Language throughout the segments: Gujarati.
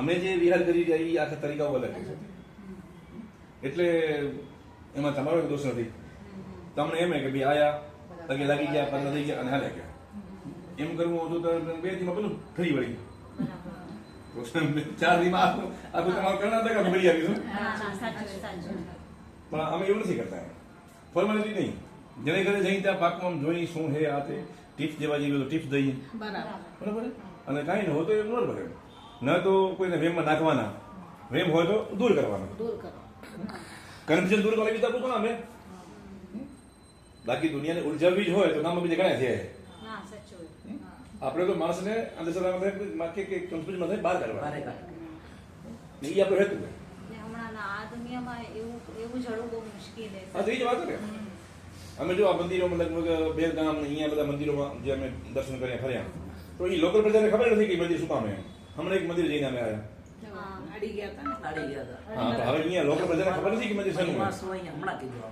અમે જે વિહાર કરી રહ્યા એ આખા તરીકાઓ અલગ છે. એટલે એમાં તમારો એક દોષ નથી. તમને એમ કે ભાઈ આયા તકે લાગી ગયા પંદર થઈ ગયા અને હાલ્યા ગયા. એમ કરવું હતું તો બે દીમાં પેલું ફરી વળી. ચાર દીમાં આખું આખું તમારું કર્ણાટક ફરી આવીશું હા, સાચું, સાચું. પણ અમે એવું નથી કરતા ફોર્માલિટી નહીં. જેને ઘરે જઈ ત્યાં પાકમાં આમ જોઈ શું હે આ તે ટિપ્સ દેવા જેવી હોય ટિપ્સ દઈએ. બરાબર. બરાબર? અને કાંઈ ન હોય તો એમ ન ભરે ન તો કોઈને વેમમાં નાખવાના. વેમ હોય તો દૂર કરવાના. દૂર કરો. કન્ફ્યુઝન દૂર કરવા બીજા પૂછો અમે બાકી દુનિયાને ઉલઝાવવી જ હોય તો નામ બીજા ઘણા થયા આપણે તો માણસને અંધશ્રદ્ધામાં કે કન્ફ્યુઝનમાંથી બહાર કરવા. એ આપણે હેતુ છે આ દુનિયામાં એવું એવું જડવું બહુ મુશ્કેલ છે. હા તો એ જ વાત ને. અમે જો આ મંદિરોમાં લગભગ બે ગામ અહીંયા બધા મંદિરોમાં જે અમે દર્શન કર્યા ફર્યા તો એ લોકલ પ્રજાને ખબર નથી કે મંદિર શું કામ છે. હમણાં એક મંદિર જઈને અમે આવ્યા. હા. અડી ગયા હતા ને? ગયા હતા. હા તો હવે અહીંયા લોકલ પ્રજાને ખબર નથી કે મંદિર શાનું હમણાં કીધું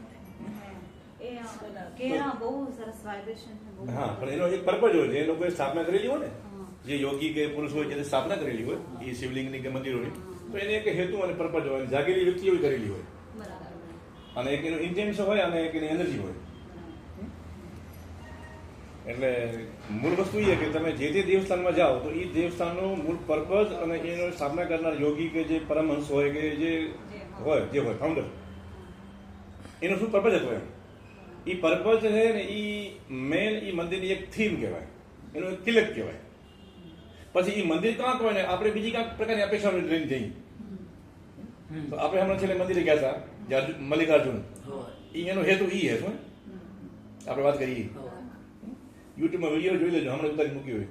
હા. પણ એનો એક પર્પઝ હોય છે. એ લોકોએ સ્થાપના કરેલી હોય ને જે યોગી કે પુરુષ હોય જેને સ્થાપના કરેલી હોય એ શિવલિંગની કે મંદિરોની તો એને એક હેતુ અને પર્પઝ હોય અને જાગેલી વ્યક્તિ એવી કરેલી હોય. અને એક એનું ઇન્ટેન્શન હોય અને એક એની એનર્જી હોય. એટલે મૂળ વસ્તુ એ કે તમે જે તે દેવસ્થાનમાં જાઓ તો એ દેવસ્થાનનો મૂળ પર્પઝ અને એનો સ્થાપના કરનાર યોગી કે જે પરમહંસ હોય કે જે હોય જે હોય ફાઉન્ડર એનો શું પર્પઝ હતો એમ? એ પર્પઝ છે ને એ મેન એ મંદિરની એક થીમ કહેવાય. એનો એક તિલક કહેવાય. પછી એ મંદિર ક્યાંક હોય ને? આપણે બીજી ક્યાંક પ્રકારની અપેક્ષા લઈને જઈએ તો આપણે હમણાં છેલ્લે મંદિરે ગયા હતા મલ્લિકાર્જુન. એનો હેતુ એ હેતુ આપણે વાત કરીએ. યુટ્યુબમાં વીડિયો જોઈ લેજો. હમણાં ઉતારી મૂકી હોય.